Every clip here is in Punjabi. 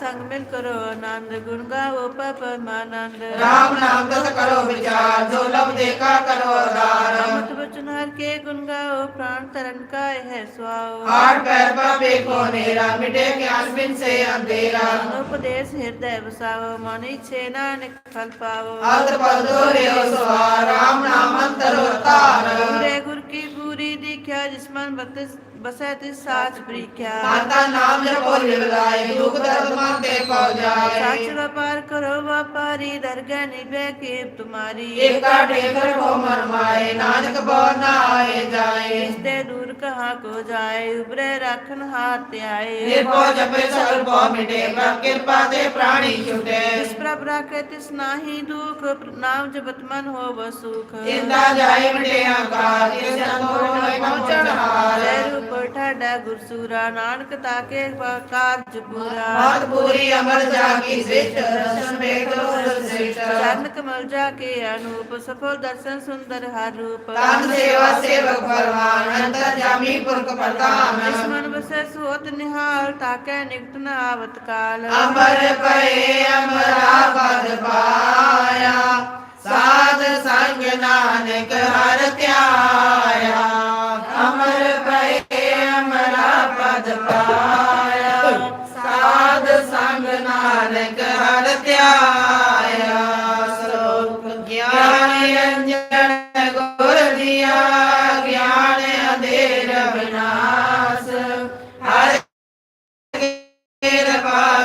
ਸੰਗ ਮਿਲ ਕਰੋ ਆਨੰਦ ਗੁਣ ਗਾਵੋ ਪਰਮਾਨੰਦ ਰਾਮ ਨਾਮ ਦਸ ਕਰੋ ਵਿਚਾਰ ਜੋ ਲਬ ਦੇਖਾ ਕਰੋ ਆਧਾਰ। ਅਮਤ ਬਚਨ ਹਰ ਕੇ ਗੁਣ ਗਾਓ ਪ੍ਰਾਣ ਤਰਨ ਕਾਇ ਹੈ ਸੁਆਓ। ਆਠ ਪੈਰ ਪਾ ਵੇਖੋ ਨੇਰਾ ਮਿਟੇ ਗਿਆਨ ਬਿਨ ਸੇ ਅੰਧੇਰਾ। ਉਪਦੇਸ਼ ਹਿਰਦੈ ਵਸਾਵੋ ਮਨ ਇਛੇ ਨਾਨਕ ਫਲ ਪਾਵੋ ਅਤ ਪਦ ਦੋਰਿਓ ਸਵਾਰ ਰਾਮ ਨਾਮ ਅੰਤਰੋ ਤਾਰ ਪੂਰੇ ਗੁਰ ਕੀ ਪੂਰੀ ਦੀਖਿਆ ਜਿਸ ਮਨ ਬਤ ਬਸੈ ਤਿਸ ਸਾਚ ਪ੍ਰੀਖਿਆ। ਮਾਤਾ ਨਾਮ ਜਪੋ ਲਿਵ ਲਾਏ ਦੁਖ ਦਰਦ ਮਨ ਤੇ ਪਉ ਸੱਚ ਜਾਏ ਵਪਾਰ ਕਰੋ ਵਪਾਰੀ ਦਰਗਹਿ ਨਿਭੈ ਕੀਪ ਤੁਮਾਰੀ। ਏਕਾ ਠੇਕਰ ਕੋ ਮਨ ਮਾਏ ਨਾਨਕ ਬੋ ਨਾ ਆਏ ਜਾਏ। ਇਸ ਤੇ ਦੂਰ ਕਹਾ ਕੋ ਜਾਏ ਉਬਰੇ ਰੱਖਨ ਹਾਥ ਧਿਆਏ। ਨਿਰਭਉ ਜਪੇ ਸਗਲ ਪਉ ਮਿਟੇ ਪ੍ਰਭ ਕਿਰਪਾ ਤੇ ਪ੍ਰਾਣੀ ਛੁਟੇ। ਜਿਸ ਪ੍ਰਭ ਰਾਖੇ ਤਿਸ ਨਾਹੀ ਦੁਖ ਨਾਮ ਜਪਤ ਮਨ ਹੋਵ ਸੁਖ। ਜਿੰਦਾ ਜਾਏ ਮਿਟਿਆ ਕਾਰ ਇਸ ਸੰਗੋ ਹੋਏ ਪਹੁੰਚਣ ਹਾਰ। ਰੂਪ ਠਾਡਾ ਗੁਰਸੂਰਾ ਨਾਨਕ ਤਾਕੇ ਕਾਰਜ ਪੂਰਾ। ਮਾਤ ਪੂਰੀ ਅਮਰ ਜਾਗੀ ਸਿਸ਼ਟ ਰਸਨ ਵੇਖੋ ਸਿਸ਼ਟ ਚਰਨ ਕਮਲ ਜਾ ਕੇ ਅਨੂਪ ਸਫਲ ਦਰਸ਼ਨ ਸੁੰਦਰ ਹਰ ਰੂਪ। ਤਨ ਸੇਵਾ ਸੇਵਕ ਫਰਮਾਨ ਅੰਤਰ ਜਾਮੀ ਪੁਰਖ ਪ੍ਰਧਾਨ। ਮਨ ਵਸੈ ਸੋਤ ਨਿਹਾਲ ਤਾਕੈ ਨਿਕਟ ਨ ਆਵਤ ਕਾਲ। ਅਮਰ ਪਏ ਅਮਰਾ ਪਦ ਪਾਇਆ। ਸਾਧ ਸੰਗ ਨਾਨਕ ਹਰ ਧਿਆਇਆ।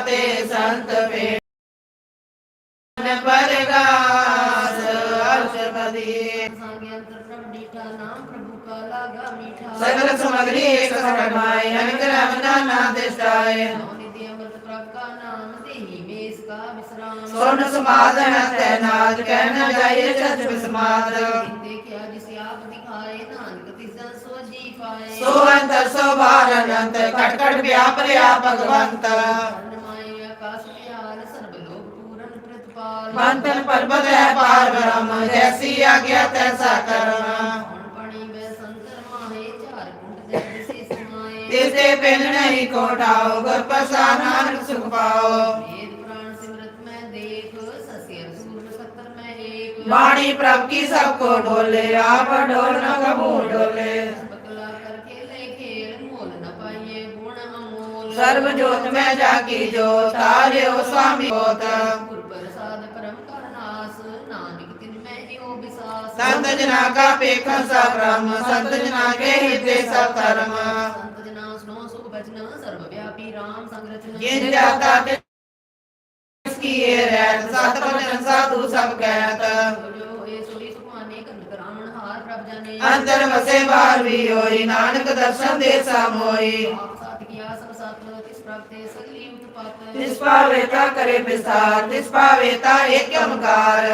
ਤੇ ਸੰਤ ਪੇਣ ਪਰਗਾਸ ਅਰਸ਼ਪਦੀ ਸਗਲ ਸਮਗਰੀ ਏਕ ਸਰਮਾਏ ਅਨਕ ਰਮਨਾ ਨਾ ਨਾਮ ਦੇਹੀ ਮੇਸ ਕਾ ਵਿਸਰਾਮ ਤੈ ਨਾਦ ਕਹਿ ਨ ਜਾਏ ਸਚ ਬਿਸਮਾਦ। ਦੇਖਿਆ ਜਿਸ ਆਪ ਦਿਖਾਏ ਨਾਨਕ ਤਿਸਨ ਸੋਜੀ ਪਾਏ ਸੋ ਅੰਤਰ ਸੋ ਬਾਰ ਅਨੰਤ ਕਟ ਕਟ ਵਿਆਪਰਿਆ ਭਗਵੰਤ। ਪ੍ਰਤਪਾਲ ਮੰਤਨ ਪਰਬਤ ਹੈ ਪਾਰ ਬ੍ਰਹਮ ਜੈਸੀ ਆਗਿਆ ਤੈਸਾ ਕਰਮ ਹੁਣ ਪਣੀ ਬੈ ਸੰਤਰ ਮਾਹੇ ਚਾਰ ਕੁੰਟ ਦੇ ਦਿਸੇ ਸਮਾਏ ਤਿਸ ਤੇ ਪਿੰਨ ਨਹੀਂ ਕੋਟਾਓ ਗੁਰ ਪ੍ਰਸਾਦ ਨਾਨਕ ਸੁਖ ਪਾਓ ਵੇਦ ਪੁਰਾਣ ਸਿਮਰਤ ਮੈਂ ਦੇਖ ਸਸਿਰ ਸੰਤ ਜਨਾ ਕਾ ਪੇਖਾ ਸਾ ਬ੍ਰਹਮ ਸੰਤ ਜਨਾ ਕੇ ਹਿਰਦੇ ਸਭ ਧਰਮ। ਸੰਤ ਜਨਾ ਸੁਨੋ ਸੁਖ ਬਚਨ ਸਰਬ ਵਿਆਪੀ RAM ਸੰਗ ਰਚਨ। ਜਿਨ ਜਾਤਾ ਤਿਸ ਕੀਏ ਰਹਿਤ ਸਤ ਬਚਨ ਸਾਧੂ ਸਭ ਕਹਿਤ। ਅੰਦਰ ਵਸੇ ਬਾਹਰ ਵੀ ਹੋਈ ਨਾਨਕ ਦਰਸ਼ਨ ਦੇ ਸਮੋਈ ਸਾਥ ਕੀਆ ਸਭ ਸਤ ਤਿਸ ਪ੍ਰਭ ਤੇ ਸਗਲੀ ਉਤਪਤ। ਤਿਸ ਪਾਵੇ ਤਾ ਕਰੇ ਵਿਸਤਾਰ ਤਿਸ ਪਾਵੇ ਤਾ ਏਕ ਓੰਕਾਰ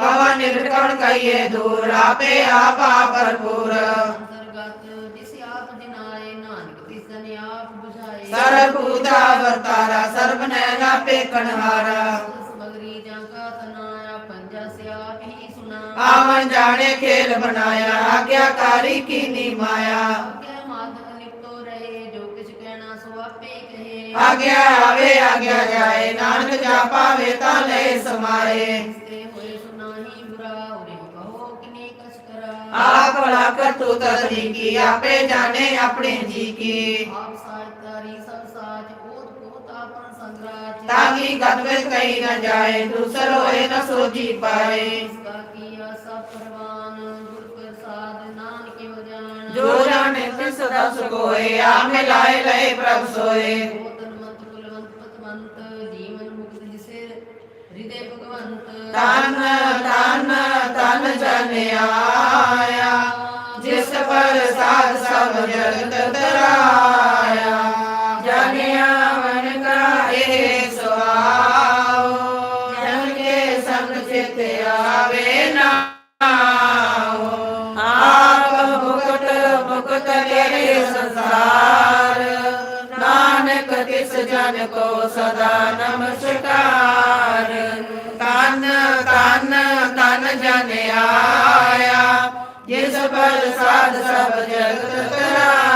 ਕਵਾ ਨਿਰਕਣ ਕਈਏ ਦੂਰ ਆਪੇ ਆਪਾ ਭਰਪੂਰ। ਅੰਤਰਗਤ ਜਿਸ ਆਪ ਦਿਨਾਏ ਨਾਨਕ ਤਿਸ ਜਨ ਆਪ 부ਝਾਏ ਸਰਬ ਭੂਤਾ ਵਰਤਾਰਾ ਸਰਬ ਨੈਣਾ ਪੇਖਣ ਹਾਰਾ ਸਮਗਰੀ ਜਾਂ ਕਾ ਤਨਾਇਆ ਪੰਜਾ ਸਿਆਪ ਹੀ ਸੁਨਾ। ਆਵਨ ਜਾਣੇ ਖੇਲ ਬਣਾਇਆ ਆਗਿਆਕਾਰੀ ਮਾਇਆ। ਸੋ ਆਪੇ ਕਹੇ। ਆਗਿਆ ਆਵੇ ਆਗਿਆ ਜਾਏ ਨਾਨਕ ਜਾ ਪਾਵੇ ਤਾਂ ਲੈ ਸਮਾਏ ਤੇ ਹੋਏ ਸੁਨਾਹੀ ਬੁਰਾ ਉਰੇ ਕਹੋ ਕਿਨੇ ਕਛ ਕਰਾ ਆਪ ਭਲਾ ਕਰਤੂ ਤਦਨੀ ਕੀ ਆਪੇ ਜਾਣੇ ਆਪਣੇ ਜੀ ਕੀ ਆਪ ਗਤ ਵਿੱਚ ਕਹੀ ਨ ਜਾਏ ਦੂਸਰ ਹੋਏ ਨ ਸੋਜੀ ਪਾਏ। ਇਸਕਾ ਕੀਆ ਸਭ ਪਰਵਾਨ ਗੁਰ ਪ੍ਰਸਾਦ ਨਾਨਕ ਹੋ ਜਾਣ। ਜੋ ਜਾਣੇ ਤਿਸ ਸਦਾ ਸੁਖੋਏ ਆ ਮਿਲਾਏ ਲਏ ਪ੍ਰਭ ਸੋਏ। ਜੀਵਨ ਭਗਵੰਤ। ਤਨ ਤਨ ਤਨ ਮੁਕਤ ਮੁਕਤ ਕਰੇ ਸੰਸਾਰ। ਨਾਨਕ ਤਿਸ ਜਨ ਕੋ ਸਦਾ ਨਮਸਕਾਰ। ਤਨ ਤਨ ਤਨ ਜਨ ਆਇਆ। ਜਿਸ ਪਰ ਸਾਧ ਸਭ ਜਗਤ ਤਰਾਇਆ।